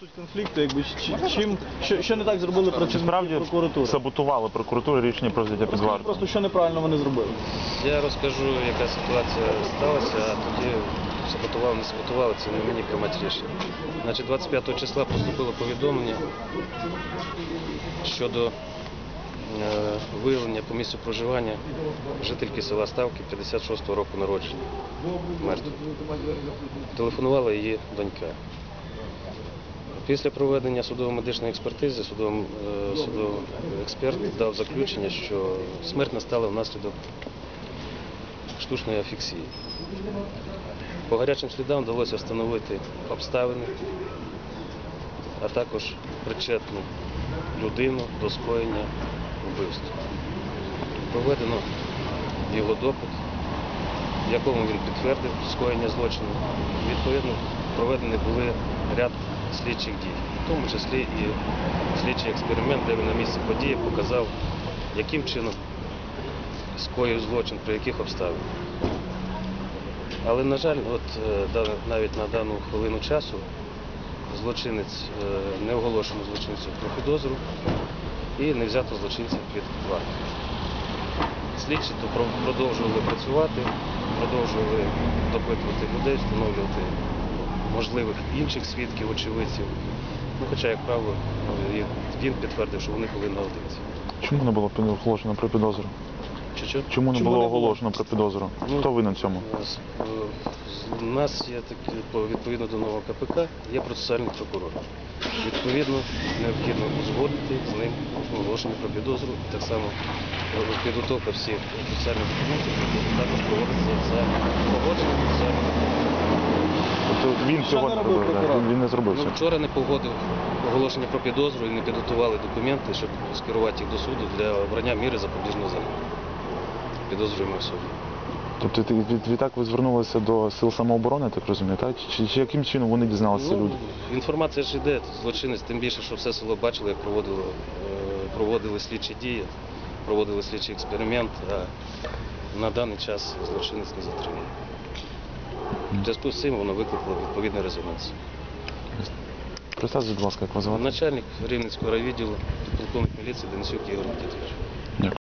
Суть конфлікту, якби чи- чим що, що не так зробили працівники прокуратури? саботували прокуратуру рішення про взяття під варту. просто що неправильно вони зробили. Я розкажу, яка ситуація сталася, а тоді саботували, не саботували, це не мені приймати рішення. Значить, 25 числа поступило повідомлення щодо е, виявлення по місцю проживання жительки села Ставки 56-го року народження. Мертвої. Телефонувала її донька. Після проведення судово-медичної експертизи судовий, е, судовий експерт дав заключення, що смерть настала внаслідок штучної афіксії. По гарячим слідам вдалося встановити обставини, а також причетну людину до скоєння вбивства. Проведено його допит, в якому він підтвердив скоєння злочину. Відповідно, проведені були ряд слідчих дій, в тому числі і слідчий експеримент, де він на місці події показав, яким чином скоїв злочин, при яких обставинах. Але, на жаль, от е, навіть на дану хвилину часу злочинець е, не оголошено злочинцю про підозру і не взято злочинця під варту. Слідчі продовжували працювати, продовжували допитувати людей, встановлювати можливих інших свідків, очевидців. Ну, хоча, як правило, е, він підтвердив, що вони були наодинці. Чому не було оголошено про підозру? Чи що? Чому не Чому було не було? оголошено про підозру? Ну, Хто винен цьому? З- е, У нас є такі, відповідно до нового КПК, є процесуальний прокурор. Відповідно, необхідно узгодити з ним оголошення про підозру. Так само е, підготовка всіх процесуальних документів також проводиться за погодженням процесуального Тобто він цього не робив да? прокурор? він, він не зробив Ну, цього. вчора не погодив оголошення про підозру і не підготували документи, щоб скерувати їх до суду для обрання міри запобіжного заходу. Підозрюємо особі. Тобто ти- від- відтак ви звернулися до сил самооборони, так розумію, так? Чи, чи яким чином вони дізналися люди? Ну, інформація ж йде, злочинець, тим більше, що все село бачило, як проводили, е, проводили слідчі дії, проводили слідчий експеримент, а на даний час злочинець не затриманий. В зв'язку з цим воно викликало відповідний резонанс. Представте, будь ласка, як вас звати? Начальник Рівненського райвідділу, підполковник міліції Денисюк Ігор Микитович.